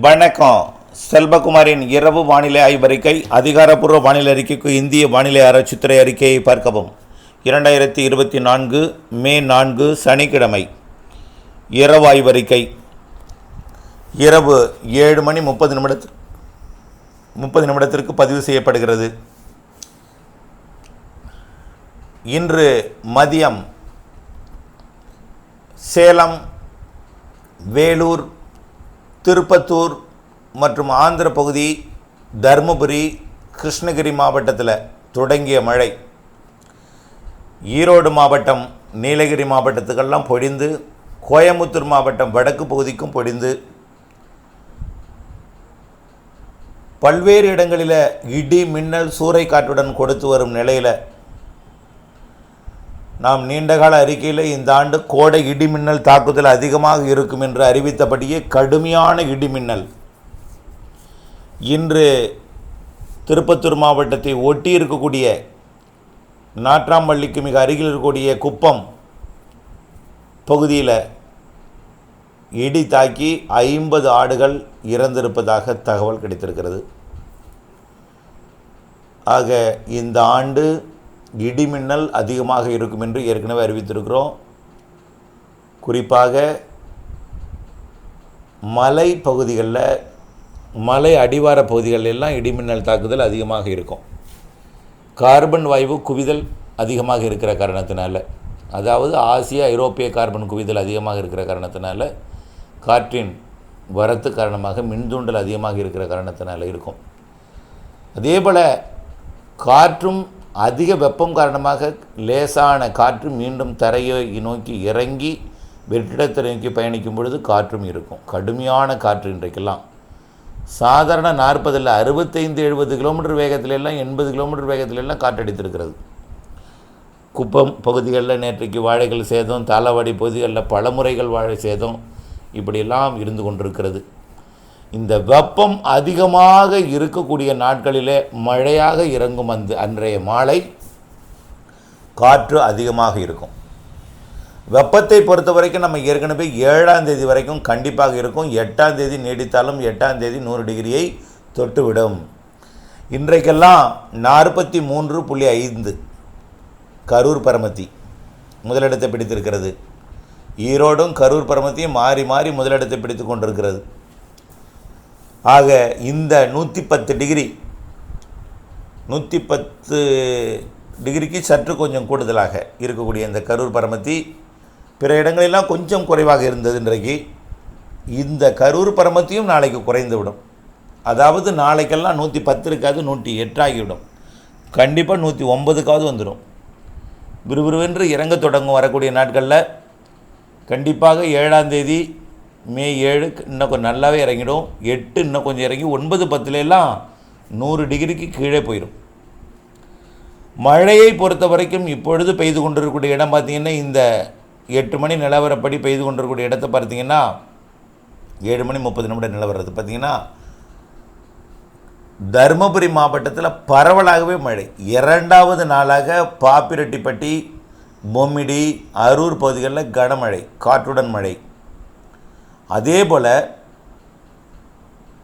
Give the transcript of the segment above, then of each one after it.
வணக்கம். செல்வகுமாரின் இரவு வானிலை ஆய்வறிக்கை அதிகாரப்பூர்வ வானிலை அறிக்கைக்கு இந்திய வானிலை ஆராய்ச்சித்துறை அறிக்கையை பார்க்கவும். இரண்டாயிரத்தி இருபத்தி நான்கு மே நான்கு சனிக்கிழமை. இரவு ஆய்வறிக்கை. இரவு ஏழு மணி முப்பது நிமிடத்து முப்பது நிமிடத்திற்கு பதிவு செய்யப்படுகிறது. இன்று மதியம் சேலம் வேலூர் திருப்பத்தூர் மற்றும் ஆந்திர பகுதி தருமபுரி கிருஷ்ணகிரி மாவட்டத்தில் தொடங்கிய மழை. ஈரோடு மாவட்டம் நீலகிரி மாவட்டத்துக்கெல்லாம் பொழிந்து கோயம்புத்தூர் மாவட்டம் வடக்கு பகுதிக்கும் பொழிந்து பல்வேறு இடங்களில் இடி மின்னல் சூறைக்காற்றுடன் கொடுத்து வரும் நிலையில் நாம் நீண்டகால அறிக்கையில் இந்த ஆண்டு கோடை இடிமின்னல் தாக்குதல் அதிகமாக இருக்கும் என்று அறிவித்தபடியே கடுமையான இடிமின்னல். இன்று திருப்பத்தூர் மாவட்டத்தை ஒட்டி இருக்கக்கூடிய நாற்றாம்பள்ளிக்கு மிக அருகில் இருக்கக்கூடிய குப்பம் பகுதியில் இடி தாக்கி ஐம்பது ஆடுகள் இறந்திருப்பதாக தகவல் கிடைத்திருக்கிறது. ஆக இந்த ஆண்டு இடிமின்னல் அதிகமாக இருக்கும் என்று ஏற்கனவே அறிவித்திருக்கிறோம். குறிப்பாக மலை பகுதிகளில் மலை அடிவார பகுதிகளில் எல்லாம் இடிமின்னல் தாக்குதல் அதிகமாக இருக்கும். கார்பன் வாயு குவிதல் அதிகமாக இருக்கிற காரணத்தினால அதாவது ஆசிய ஐரோப்பிய கார்பன் குவிதல் அதிகமாக இருக்கிற காரணத்தினால காற்றின் வரத்து காரணமாக மின்தூண்டல் அதிகமாக இருக்கிற காரணத்தினால இருக்கும். அதே போல் காற்றும் அதிக வெப்பம் காரணமாக லேசான காற்று மீண்டும் தரையை நோக்கி இறங்கி வெற்றிடத்தை நோக்கி பயணிக்கும் பொழுது காற்றும் இருக்கும். கடுமையான காற்று இன்றைக்கெல்லாம். சாதாரண நாற்பதில் அறுபத்தைந்து எழுபது கிலோமீட்டர் வேகத்திலெல்லாம் எண்பது கிலோமீட்டர் வேகத்திலெல்லாம் காற்றடித்திருக்கிறது குப்பம் பகுதிகளில் நேற்றைக்கு வாழைகள் சேதம் தாளவாடி பகுதிகளில் பலமுறைகள் வாழை சேதம் இப்படியெல்லாம் இருந்து கொண்டிருக்கிறது. இந்த வெப்பம் அதிகமாக இருக்கக்கூடிய நாட்களிலே மழையாக இறங்கும் அந்த அன்றைய மாலை காற்று அதிகமாக இருக்கும். வெப்பத்தை பொறுத்த வரைக்கும் நம்ம ஏற்கனவே ஏழாம் தேதி வரைக்கும் கண்டிப்பாக இருக்கும். எட்டாம் தேதி நீடித்தாலும் எட்டாம் தேதி நூறு டிகிரியை தொட்டுவிடும். இன்றைக்கெல்லாம் நாற்பத்தி மூன்று புள்ளி ஐந்து கரூர் பரமத்தி முதலிடத்தை பிடித்திருக்கிறது. ஈரோடும் கரூர் பரமத்தியும் மாறி மாறி முதலிடத்தை பிடித்து கொண்டிருக்கிறது. ஆக இந்த நூற்றி பத்து டிகிரி நூற்றி பத்து டிகிரிக்கு சற்று கொஞ்சம் கூடுதலாக இருக்கக்கூடிய இந்த கரூர் பரமத்தி பிற இடங்களெல்லாம் கொஞ்சம் குறைவாக இருந்தது இன்றைக்கு. இந்த கரூர் பரமத்தியும் நாளைக்கு குறைந்து விடும் அதாவது நாளைக்கெல்லாம் நூற்றி பத்து இருக்காது நூற்றி எட்டாகிவிடும் கண்டிப்பாக நூற்றி ஒன்பதுக்காவது வந்துடும் விறுவிறுவென்று இறங்க தொடங்கும் வரக்கூடிய நாட்களில் கண்டிப்பாக ஏழாம் தேதி மே ஏழு இன்னும் கொஞ்சம் நல்லாவே இறங்கிடும். எட்டு இன்னும் கொஞ்சம் இறங்கி ஒன்பது பத்துலலாம் நூறு டிகிரிக்கு கீழே போயிடும் மழையை பொறுத்த வரைக்கும் இப்பொழுது பெய்து கொண்டிருக்கக்கூடிய இடம் பார்த்திங்கன்னா இந்த எட்டு மணி நிலவரப்படி பெய்து கொண்டிருக்கக்கூடிய இடத்த பார்த்தீங்கன்னா ஏழு மணி முப்பது நிமிடம் நிலவரது பார்த்திங்கன்னா தருமபுரி மாவட்டத்தில் பரவலாகவே மழை. இரண்டாவது நாளாக பாப்பிரெட்டிப்பட்டி பொம்மிடி அரூர் பகுதிகளில் கனமழை காற்றுடன் மழை. அதே போல்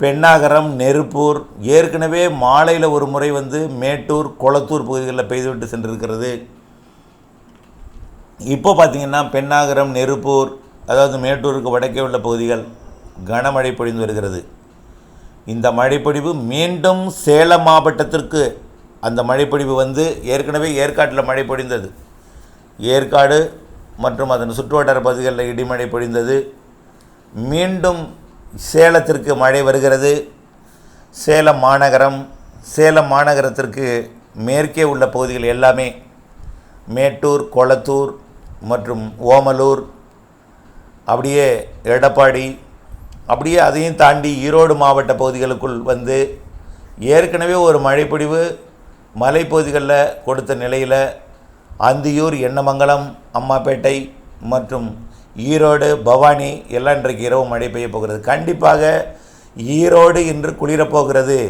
பெண்ணாகரம் நெருப்பூர் ஏற்கனவே மாலையில் ஒரு முறை வந்து மேட்டூர் கொளத்தூர் பகுதிகளில் பெய்துவிட்டு சென்றிருக்கிறது. இப்போ பார்த்திங்கன்னா பெண்ணாகரம் நெருப்பூர் அதாவது மேட்டூருக்கு வடக்கே உள்ள பகுதிகள் கனமழை பொழிந்து வருகிறது. இந்த மழைப்பொழிவு மீண்டும் சேலம் மாவட்டத்திற்கு அந்த மழைப்பொழிவு வந்து ஏற்கனவே ஏற்காட்டில் மழை பொழிந்தது. ஏற்காடு மற்றும் அதன் சுற்றுவட்டார பகுதிகளில் இடிமழை பொழிந்தது. மீண்டும் சேலத்திற்கு மழை வருகிறது. சேலம் மாநகரம் சேலம் மாநகரத்திற்கு மேற்கே உள்ள பகுதிகள் எல்லாமே மேட்டூர் கொளத்தூர் மற்றும் ஓமலூர் அப்படியே எடப்பாடி அப்படியே அதையும் தாண்டி ஈரோடு மாவட்ட பகுதிகளுக்குள் வந்து ஏற்கனவே ஒரு மழைப்பொழிவு மலைப்பகுதிகளில் கொடுத்த நிலையில் அந்தியூர் எண்ணமங்கலம் அம்மாப்பேட்டை மற்றும் ஈரோடு பவானி எல்லாம் இன்றைக்கு இரவு மழை பெய்ய போகிறது. கண்டிப்பாக ஈரோடு இன்று குளிரப்போகிறது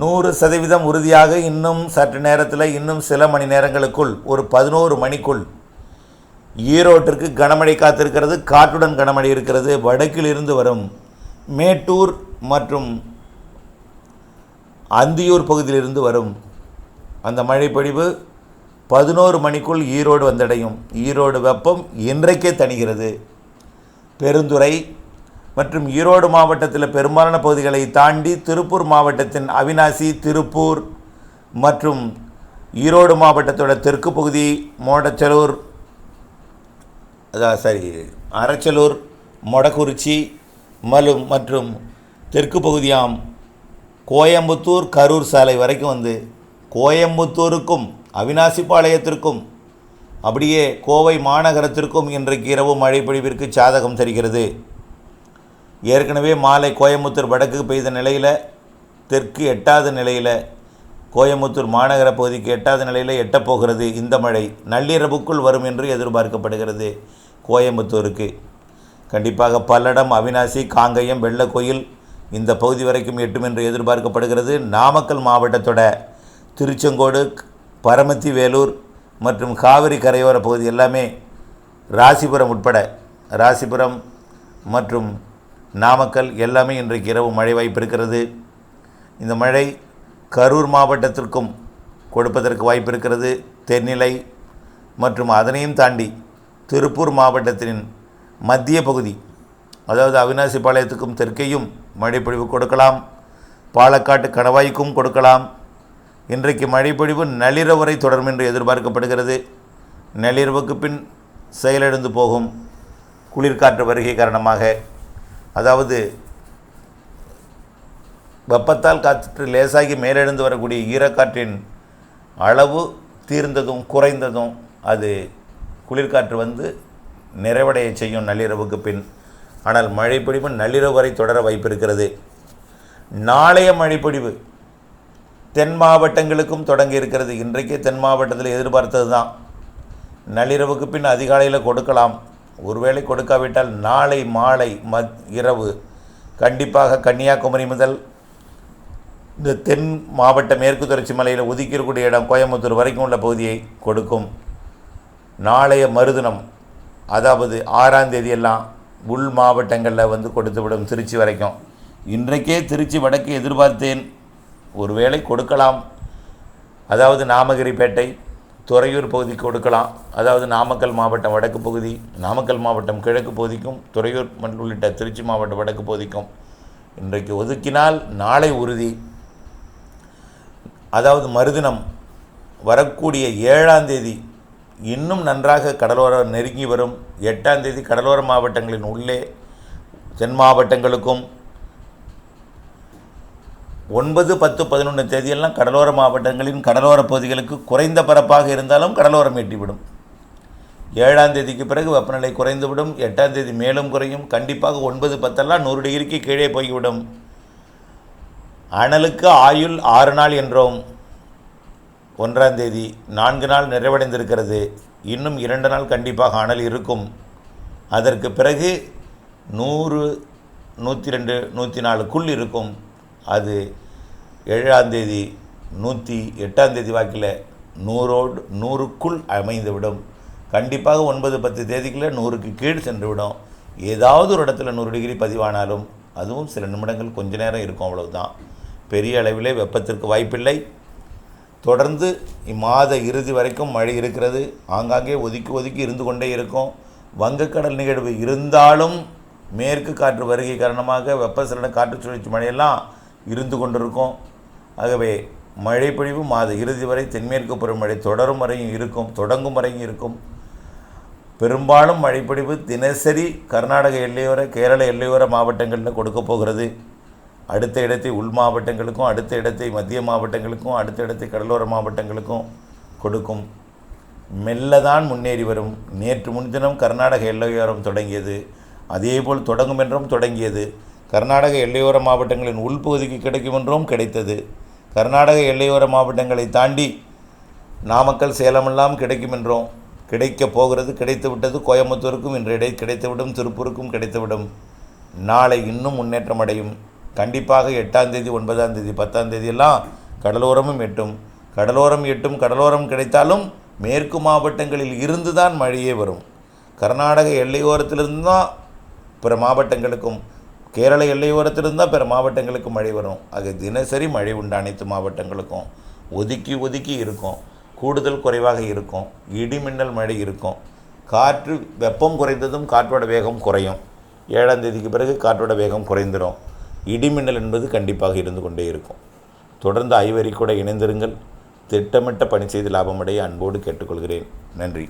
நூறு சதவீதம் உறுதியாக இன்னும் சற்று நேரத்தில் இன்னும் சில மணி நேரங்களுக்குள் ஒரு பதினோரு மணிக்குள் ஈரோட்டிற்கு கனமழை காத்திருக்கிறது. காற்றுடன் கனமழை இருக்கிறது. வடக்கில் இருந்து வரும் மேட்டூர் மற்றும் அந்தியூர் பகுதியிலிருந்து வரும் அந்த மழைப்பொழிவு பதினோரு மணிக்குள் ஈரோடு வந்தடையும். ஈரோடு வெப்பம் இன்றைக்கே தணிகிறது. பெருந்துறை மற்றும் ஈரோடு மாவட்டத்தில் பெரும்பாலான பகுதிகளை தாண்டி திருப்பூர் மாவட்டத்தின் அவினாசி திருப்பூர் மற்றும் ஈரோடு மாவட்டத்தோட தெற்கு பகுதி மோடச்சலூர் அதான் சரி அரச்சலூர் மொடக்குறிச்சி மலும் மற்றும் தெற்கு பகுதியாம் கோயம்புத்தூர் கரூர் சாலை வரைக்கும் வந்து கோயம்புத்தூருக்கும் அவினாசிபாளையத்திற்கும் அப்படியே கோவை மாநகரத்திற்கும் இன்றைக்கு இரவு மழை பொழிவிற்கு சாதகம் தருகிறது. ஏற்கனவே மாலை கோயம்புத்தூர் வடக்கு பெய்த நிலையில் தெற்கு எட்டாத நிலையில் கோயம்புத்தூர் மாநகர பகுதிக்கு எட்டாத நிலையில் எட்டப்போகிறது இந்த மழை. நள்ளிரவுக்குள் வரும் என்று எதிர்பார்க்கப்படுகிறது கோயம்புத்தூருக்கு. கண்டிப்பாக பல்லடம் அவினாசி காங்கயம் வெள்ளக்கோயில் இந்த பகுதி வரைக்கும் எட்டும் என்று எதிர்பார்க்கப்படுகிறது. நாமக்கல் மாவட்டத்தோட திருச்செங்கோடு பரமத்தி வேலூர் மற்றும் காவிரி கரையோர பகுதி எல்லாமே ராசிபுரம் உட்பட ராசிபுரம் மற்றும் நாமக்கல் எல்லாமே இன்றைக்கு இரவு மழை வாய்ப்பு இருக்கிறது. இந்த மழை கரூர் மாவட்டத்திற்கும் கொடுப்பதற்கு வாய்ப்பு இருக்கிறது. தென்னிலை மற்றும் அதனையும் தாண்டி திருப்பூர் மாவட்டத்தின் மத்திய பகுதி அதாவது அவினாசி பாளையத்துக்கும் தெற்கையும் மழைப்பொழிவு கொடுக்கலாம். பாலக்காட்டு கணவாய்க்கும் கொடுக்கலாம். இன்றைக்கு மழைப்பொழிவு நள்ளிரவு வரை தொடரும் என்று எதிர்பார்க்கப்படுகிறது. நள்ளிரவுக்கு பின் செயலிழந்து போகும் குளிர்காற்று வருகை காரணமாக. அதாவது வெப்பத்தால் காற்று லேசாகி மேலெழுந்து வரக்கூடிய ஈரக்காற்றின் அளவு தீர்ந்ததும் குறைந்ததும் அது குளிர்காற்று வந்து நிறைவடைய செய்யும் நள்ளிரவுக்கு பின். ஆனால் மழைப்பொழிவு நள்ளிரவு வரை தொடர வாய்ப்பு இருக்கிறது நாளைய மழைப்பொழிவு தென் மாவட்டங்களுக்கும் தொடங்கி இருக்கிறது. இன்றைக்கே தென் மாவட்டத்தில் எதிர்பார்த்தது தான். நள்ளிரவுக்கு பின் அதிகாலையில் கொடுக்கலாம். ஒருவேளை கொடுக்காவிட்டால் நாளை மாலை மத் இரவு கண்டிப்பாக கன்னியாகுமரி முதல் இந்த தென் மாவட்ட மேற்கு தொடர்ச்சி மலையில் உதிக்கக்கூடிய இடம் கோயம்புத்தூர் வரைக்கும் உள்ள பகுதியை கொடுக்கும். நாளைய மறுதினம் அதாவது ஆறாம் தேதியெல்லாம் உள் மாவட்டங்களில் வந்து கொடுத்து விடும் திருச்சி வரைக்கும். இன்றைக்கே திருச்சி வடக்கு எதிர்பார்த்தேன். ஒருவேளை கொடுக்கலாம். அதாவது நாமகிரிப்பேட்டை துறையூர் பகுதிக்கு கொடுக்கலாம். அதாவது நாமக்கல் மாவட்டம் வடக்கு பகுதி நாமக்கல் மாவட்டம் கிழக்கு பகுதிக்கும் துறையூர் உள்ளிட்ட திருச்சி மாவட்டம் வடக்கு பகுதிக்கும் இன்றைக்கு ஒதுக்கினால் நாளை உறுதி. அதாவது மறுதினம் வரக்கூடிய ஏழாம் தேதி இன்னும் நன்றாக கடலோரம் நெருங்கி வரும். எட்டாம் தேதி கடலோர மாவட்டங்களின் உள்ளே தென் மாவட்டங்களுக்கும் ஒன்பது பத்து பதினொன்று தேதியெல்லாம் கடலோர மாவட்டங்களின் கடலோர பகுதிகளுக்கு குறைந்த பரப்பாக இருந்தாலும் கடலோரம் எட்டிவிடும். ஏழாம் தேதிக்கு பிறகு வெப்பநிலை குறைந்துவிடும். எட்டாம் தேதி மேலும் குறையும். கண்டிப்பாக ஒன்பது பத்தெல்லாம் நூறு டிகிரிக்கு கீழே போய்விடும். அனலுக்கு ஆயுள் ஆறு நாள் என்றோம். ஒன்றாம் தேதி நான்கு நாள் நிறைவடைந்திருக்கிறது. இன்னும் இரண்டு நாள் கண்டிப்பாக அனல் இருக்கும். அதற்கு பிறகு நூறு நூற்றி ரெண்டு நூற்றி நாலுக்குள் இருக்கும். அது ஏழாந்தேதி நூற்றி எட்டாந்தேதி வாக்கில் நூறோடு நூறுக்குள் அமைந்துவிடும். கண்டிப்பாக ஒன்பது பத்து தேதிக்குள்ளே நூறுக்கு கீழ் சென்றுவிடும். ஏதாவது ஒரு இடத்துல நூறு டிகிரி பதிவானாலும் அதுவும் சில நிமிடங்கள் கொஞ்ச நேரம் இருக்கும் அவ்வளவுதான். பெரிய அளவிலே வெப்பத்திற்கு வாய்ப்பில்லை. தொடர்ந்து இம்மாத இறுதி வரைக்கும் மழை இருக்கிறது. ஆங்காங்கே ஒதுக்கி ஒதுக்கி இருந்து கொண்டே இருக்கும். வங்கக்கடல் நிகழ்வு இருந்தாலும் மேற்கு காற்று வருகை காரணமாக வெப்பசலன காற்று சுழற்சி மழையெல்லாம் இருந்து கொண்டிருக்கும். ஆகவே மழைப்பொழிவு மாத இறுதி வரை தென்மேற்கு பருவமழை தொடரும் வரையும் இருக்கும் தொடங்கும் வரையும் இருக்கும். பெரும்பாலும் மழைப்பொழிவு தினசரி கர்நாடக எல்லையோர கேரள எல்லையோர மாவட்டங்களில் கொடுக்க போகிறது. அடுத்த இடத்தை உள் மாவட்டங்களுக்கும் அடுத்த இடத்தை மத்திய மாவட்டங்களுக்கும் அடுத்த இடத்தை கடலோர மாவட்டங்களுக்கும் கொடுக்கும். மெல்லதான் முன்னேறி வரும். நேற்று முன்தினம் கர்நாடக எல்லையோரம் தொடங்கியது. அதேபோல் தொடங்கும் என்றும் தொடங்கியது. கர்நாடக எல்லையோர மாவட்டங்களின் உள்பகுதிக்கு கிடைக்கும் என்றும் கிடைத்தது. கர்நாடக எல்லையோர மாவட்டங்களை தாண்டி நாமக்கல் சேலமெல்லாம் கிடைக்கும் என்றோம் கிடைக்கப் போகிறது கிடைத்து விட்டது கோயம்புத்தூருக்கும் இன்று இடை கிடைத்துவிடும் திருப்பூருக்கும் கிடைத்துவிடும். நாளை இன்னும் முன்னேற்றம் அடையும். கண்டிப்பாக எட்டாம் தேதி ஒன்பதாம் தேதி பத்தாம் தேதியெல்லாம் கடலோரமும் எட்டும். கடலோரம் எட்டும் கடலோரம் கிடைத்தாலும் மேற்கு மாவட்டங்களில் இருந்து தான் மழையே வரும். கர்நாடக எல்லையோரத்திலிருந்து தான் பிற மாவட்டங்களுக்கும் கேரள எல்லையோரத்திலிருந்து தான் பிற மாவட்டங்களுக்கு மழை வரும். ஆக தினசரி மழை உண்டு அனைத்து மாவட்டங்களுக்கும். ஒதுக்கி ஒதுக்கி இருக்கும். கூடுதல் குறைவாக இருக்கும். இடிமின்னல் மழை இருக்கும். காற்று வெப்பம் குறைந்ததும் காற்றோட வேகம் குறையும். ஏழாம் தேதிக்கு பிறகு காற்றோட வேகம் குறைந்துடும் இடிமின்னல் என்பது கண்டிப்பாக இருந்து கொண்டே இருக்கும். தொடர்ந்து ஐவரி கூட இணைந்திருங்கள். திட்டமிட்ட பணி செய்து லாபமடைய அன்போடு கேட்டுக்கொள்கிறேன். நன்றி.